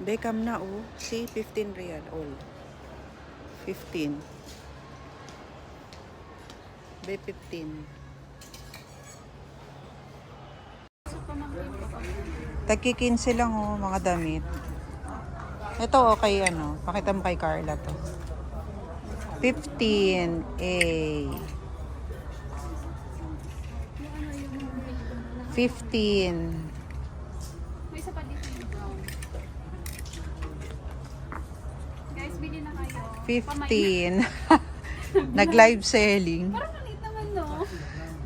Beckham na oh. See, 15 real all. 15. Be 15. Tagki 15 lang oh, mga damit. Ito okay ano, pakita mo kay Carla to. 15 eh 15 May isa pa dito yung brown. Guys, bili na kayo. Pamay 15 Nag-live selling. Parang maliit naman, no?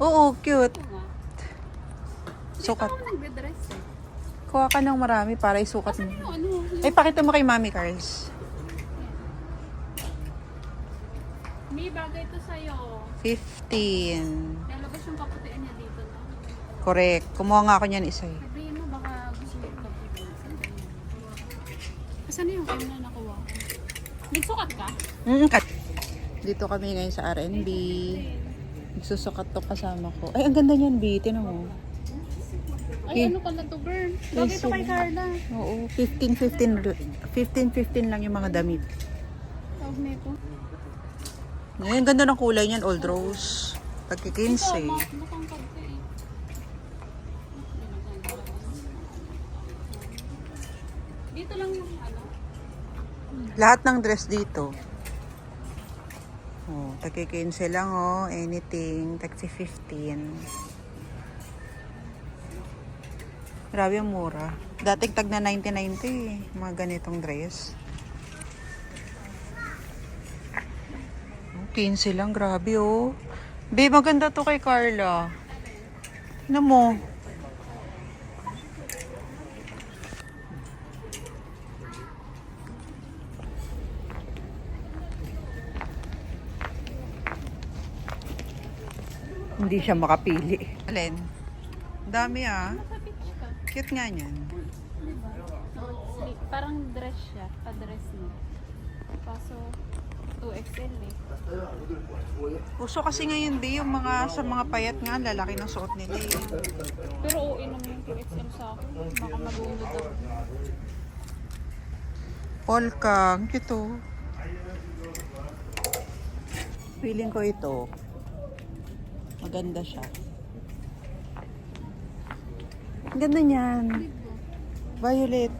Oo, cute. Ito. Sukat. Dito ako nagbe-dress eh. Kuha ka ng marami para isukat mo. ano? Ay, pakita mo kay Mami Cars. May bagay to sa'yo. 15. Lalabas yung kaputian niya dito, no? Correct. Kumuha nga ako niyan isa eh. Sabihin mo, baka gusto mo kaputian. Asan na yung kayo na? Nagsukat ka? Mm, kat. Dito kami ngayon sa R&B. Nagsusukat to kasama ko. Ay, ang ganda niyan, B. Tinan mo. Ay, ano pala to, Bern? Bagay to kay Carla. Oo, 15-15. 15-15 lang yung mga damit. Tawag nito. Ngayon, ganda ng kulay niyan, old rose. Tagki Ito, 15. ma- mukhang kagka eh. Dito lang yung. Lahat ng dress dito. Oh, tagki 15 lang oh. Anything. Tagsi 15. Grabe mura. Dating tag na 90-90 eh. Mga ganitong dress. Oh, 15 lang. Grabe oh. Babe, maganda to kay Carla. Ano mo? Hindi siya makapili. Alin? Dami ah. Cute nga niyan. Diba? Sleep. Parang dress siya. Pa-dress mo. Kaso, 2XL eh. Uso kasi ngayon di yung mga sa mga payat nga lalaki ng suot nila eh. Pero okay naman yung 2XL sa akin. Baka mag-uunod ako. Polka, ang cute oh. Feeling ko ito. Maganda siya. Ang ganda niyan. Violet.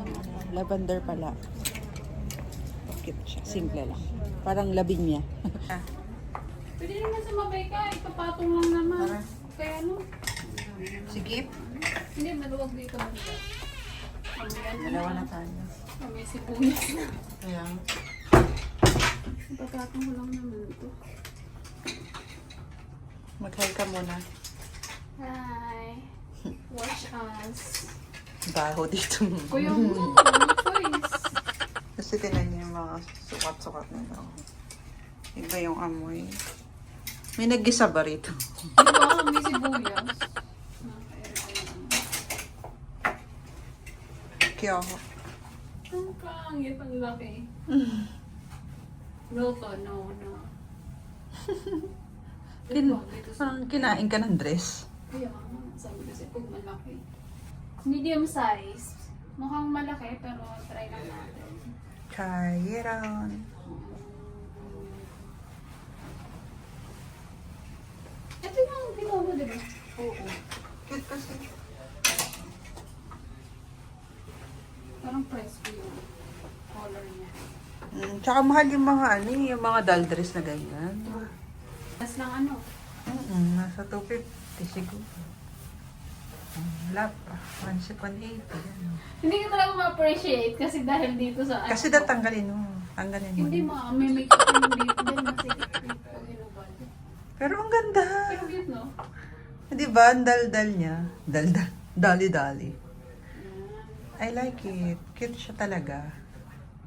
Ano. Lavender pala. Cute siya. Simple lang. Parang labing niya. Pwede naman sumabay ka. Ipapatong lang naman. Kaya ano? Sige. Hindi, maluwag dito. Dalawa na tayo. May sibuyas na. Kaya, Ipapatong ko lang naman ito. Mag-hi ka muna. Hi. Watch us. Baho dito. Kuya mo, choice? Kasi tinan niya yung mga sukat-sukat nila. Iba yung amoy. May naggisa ba rito? Diba, may sibuyas. Kaya ako. Ang pangit, ang laki. No to, no, no. Kin parang kinain ka ng dress. Kaya nga, sabi kasi pag malaki. Medium size. Mukhang malaki, pero try lang natin. Try it on. Ito yung ginawa mo, di ba? Oo. Cute kasi. Parang press ko yung color niya. Mm, tsaka mahal yung mga ano eh, yung mga doll dress na ganyan. Tapos lang ano, Mm, nasa 250 siguro. Wala pa. 180. Yan. Hindi ko talaga ma-appreciate kasi dahil dito sa Kasi ano, daw tanggalin mo. Tanggalin mo. Hindi mo, may makeup dito hinubad. Pero ang ganda. Pero cute, no? Di ba? Ang dal-dal niya. Dal-dal. Dali-dali. I like it. Cute siya talaga.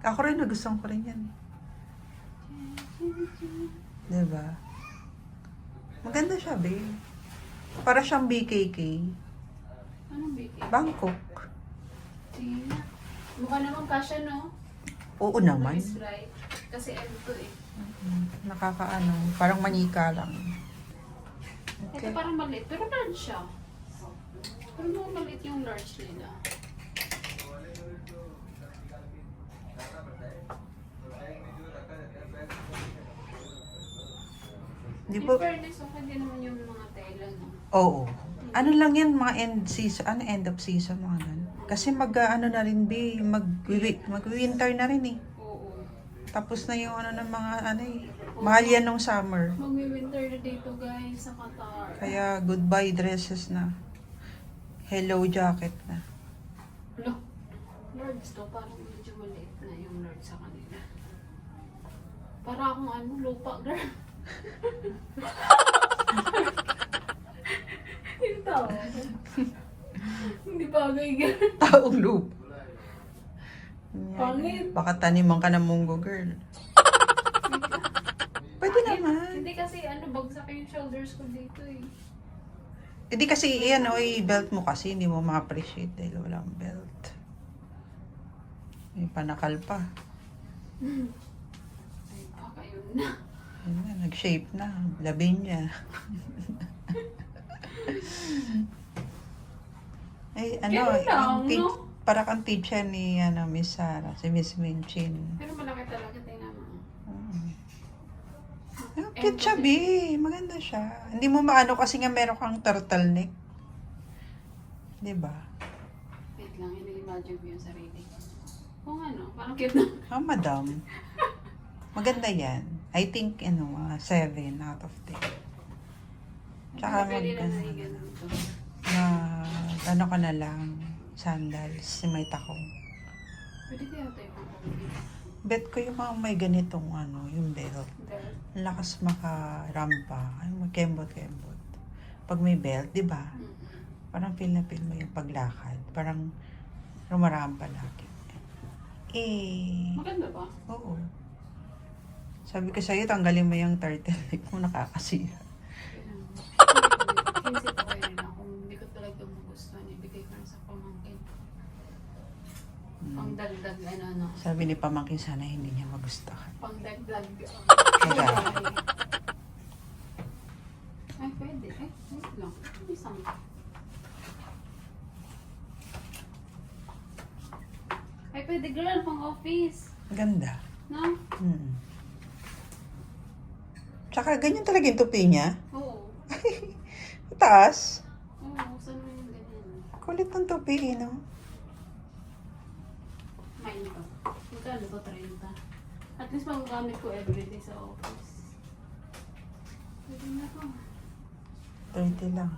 Ako rin, nagustuhan ko rin yan. Di ba? Maganda siya, babe. Para siyang BKK. Anong bigay? Bangkok. Tingin na. Mukha naman kasha, no? Oo naman. Kasi ano to eh. Mm, Nakakaano. Parang manika lang. Ito parang maliit, pero large siya. Pero mga maliit yung large nila. Di In ba? fairness, okay din naman yung mga tela, no? Oo. Ano lang yan, mga end season, ano end of season, mga ganun. Kasi mag, ah, ano na rin, B, mag, mag-winter na rin eh. Oo. Tapos na yung ano ng mga, ano eh. Mahal yan nung summer. Magwi-winter na dito, guys, sa Qatar. Kaya goodbye dresses na. Hello jacket na. Lo, Lords to, parang medyo maliit na yung Lords sa kanila. Para akong ano, lupa, girl. Yung tao. Hindi bagay, girl. Taong loop. Pangit. Baka taniman ka ng munggo, girl. Pwede naman. Hindi kasi ano, bagsak yung shoulders ko dito eh. Hindi kasi, yan, o, i-belt mo kasi, hindi mo ma-appreciate dahil walang belt. May panakal pa. Ay, baka yun na. Yun na, nag-shape na. Labi niya. Ay, ano, Ganun lang, yung teach, no? para kang teacher ni ano, Miss Sarah, si Miss Minchin. Pero malaki talaga, tingnan mo. Mm. Oh, cute siya, B. Maganda siya. Hindi mo maano kasi nga meron kang turtleneck. Di ba? Wait lang, ini-imagine ko yung sarili ko. Kung ano, parang cute na. Ah, madam. Maganda yan. I think, ano, mga 7 out of 10. Tsaka mag, ano, mag, ano ka na lang, sandals, si may takong. Pwede kaya tayo. Bet ko yung mga may ganitong, ano, yung belt. Lakas makarampa. Ay, magkembot-kembot. Pag may belt, di ba? mm, Parang feel na feel mo yung paglakad. Parang rumarampa lagi. Eh, Maganda ba? oo. Sabi ko sa'yo, tanggalin mo yung turtleneck mo, nakakasira. Kinsi ko kayo. Hindi ko talaga magustuhan. Ibigay ko na sa pamangkin. Pang dagdag, ano, ano. Sabi ni pamangkin sana hindi niya magustuhan. Pang dagdag. Kaya, Ay, pwede. Eh, wait lang. Isang. Ay, pwede girl, pang office. ganda. No? Hmm. Tsaka ganyan talaga yung tupi niya. Oo. Taas. Oo, saan mo yung ganyan? Kulit ng tupi, no? Mine to. Magkano to? 30. At least magagamit ko everyday sa office. Pwede na to. 30 lang.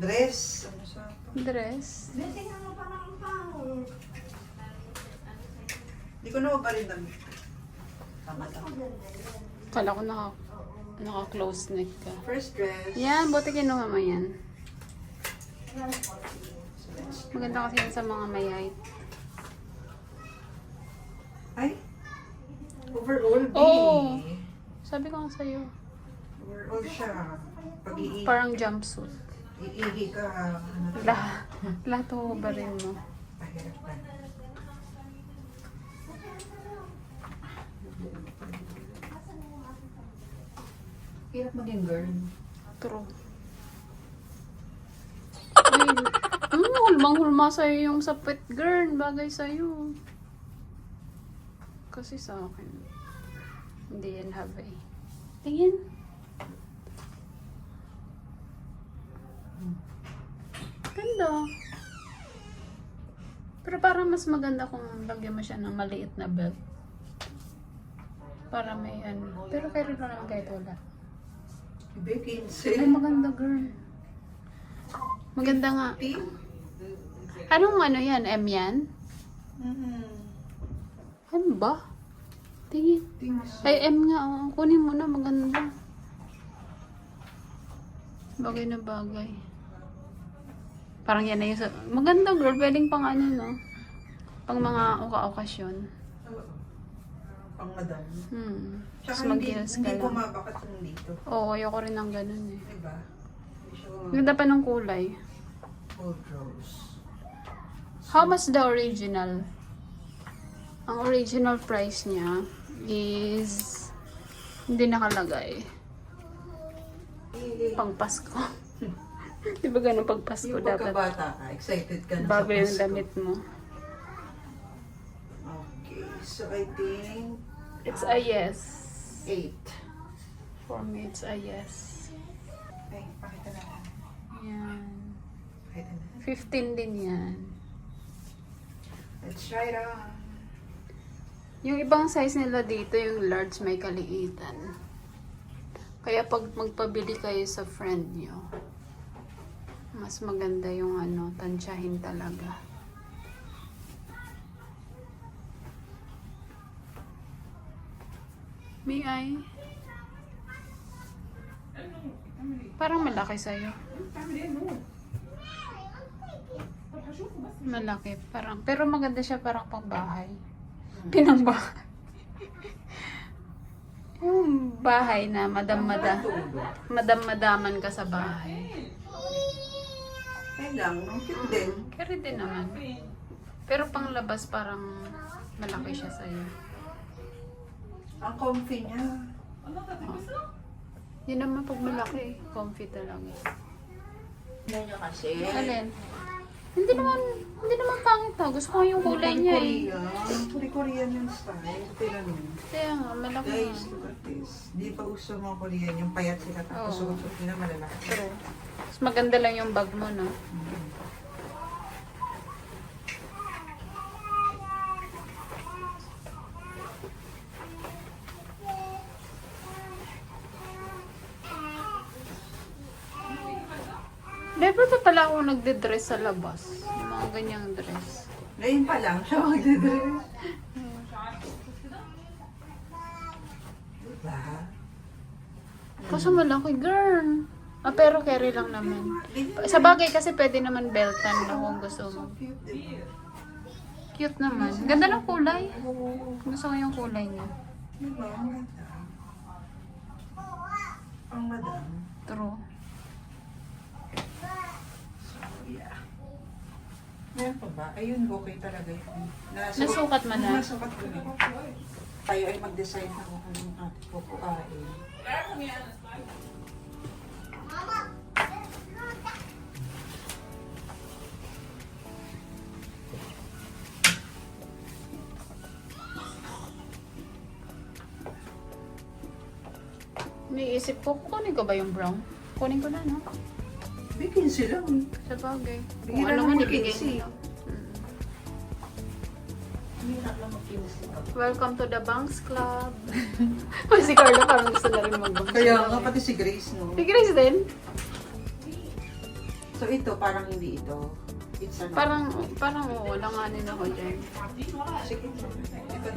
Dress. Ano sa Dress? Hindi ko na mabalin damit. Tama tama. Kala ko naka, naka-close neck ka. First dress. Yan, buti kinuha mo yan. Maganda kasi yan sa mga may height. Ay. Overall, B. Oo. Sabi ko nga sa'yo. Overall siya. Pag ii- Parang jumpsuit. iihi ka, ano? Lahat. Lahat ba rin mo? Pahirap na. Hirap maging girl. True. Ay, hmm, hulmang-hulma sa'yo yung sa pet girl. Bagay sa'yo. Kasi sa akin, hindi yan habay. Tingin. Ganda. Pero parang mas maganda kung lagyan mo siya ng maliit na belt. Para may ano. Pero kaya rin naman kahit wala. Ibe, Ay, 15. maganda girl. Maganda nga. Team? Anong ano yan? M yan? Mm. M ba? Tingin. Ay, M nga. Oh. Kunin mo na. Maganda. Bagay na bagay. Parang yan na yung... Maganda girl. Pwedeng pang ano, no? Pang mga oka-okasyon. Pang madam. Hmm. Tapos Tsaka hindi, mag-heels ka hindi lang. bumabakat yung dito. Oo, ayoko rin ng ganun eh. Diba? Hindi siya Ganda pa ng kulay. old rose. How much the original? Ang original price niya is hindi nakalagay. Eh, Pang Pasko. Di ba ganun pag Pasko yung dapat pagkabata ka, excited ka na bago sa yung Pasko. damit mo? So, I think It's a yes. 8. For me, it's a yes. Ay, pakita na lang. Yan. Pakita na. 15 din yan. Let's try it on. Yung ibang size nila dito, yung large may kaliitan. Kaya pag magpabili kayo sa friend nyo, mas maganda yung ano, tansyahin talaga. May I? Parang malaki sa'yo. Malaki. Parang, pero maganda siya parang pang bahay. Pinangbahay. Yung bahay na madam-mada. Madam-madaman ka sa bahay. Ay lang, ang cute din. Carry din naman. Pero pang labas parang malaki siya sa'yo. Ang comfy niya. Yun naman pag malaki, comfy talaga. Yan niya kasi. Alin? Hindi naman, hindi naman pangit ah. Gusto ko yung kulay niya eh. Korean. Puri Korean yung style. Tira mo. Kaya nga, malaki Guys, look at this. Di pa uso mga Korean. Yung payat sila tapos Oo. suot nila malalaki. Pero, mas maganda lang yung bag mo, no? Mm. Never pa pala ako nagde-dress sa labas. Yung mga ganyang dress. Ngayon pa lang siya magdadress. Diba? Kaso malaki, girl. Ah, pero carry lang naman. Sa bagay kasi pwede naman beltan na kung gusto mo. Cute, diba? Cute naman. Ganda ng kulay. Gusto ko yung kulay niya. Diba? Ang madam. True. So, yeah. Meron pa ba? Ayun, okay talaga yun. Nasukat mo na? Nasukat ko na. Tayo ay mag-decide na kung anong ating kukuhain. May isip ko, kukunin ko ba yung brown? Kunin ko na, no? Bigyan sila. Sa bagay. Kung Bigyan ano lang man ng ibigay kinsi. nyo. Mm. Hirap lang mag-kinis ito. Welcome to the Banks Club. si Carla parang gusto na rin mag-banks Kaya nga pati si Grace, no? Si Grace din. So ito, parang hindi ito. It's ano. Parang, parang oo, langanin ako dyan. Sige. Ito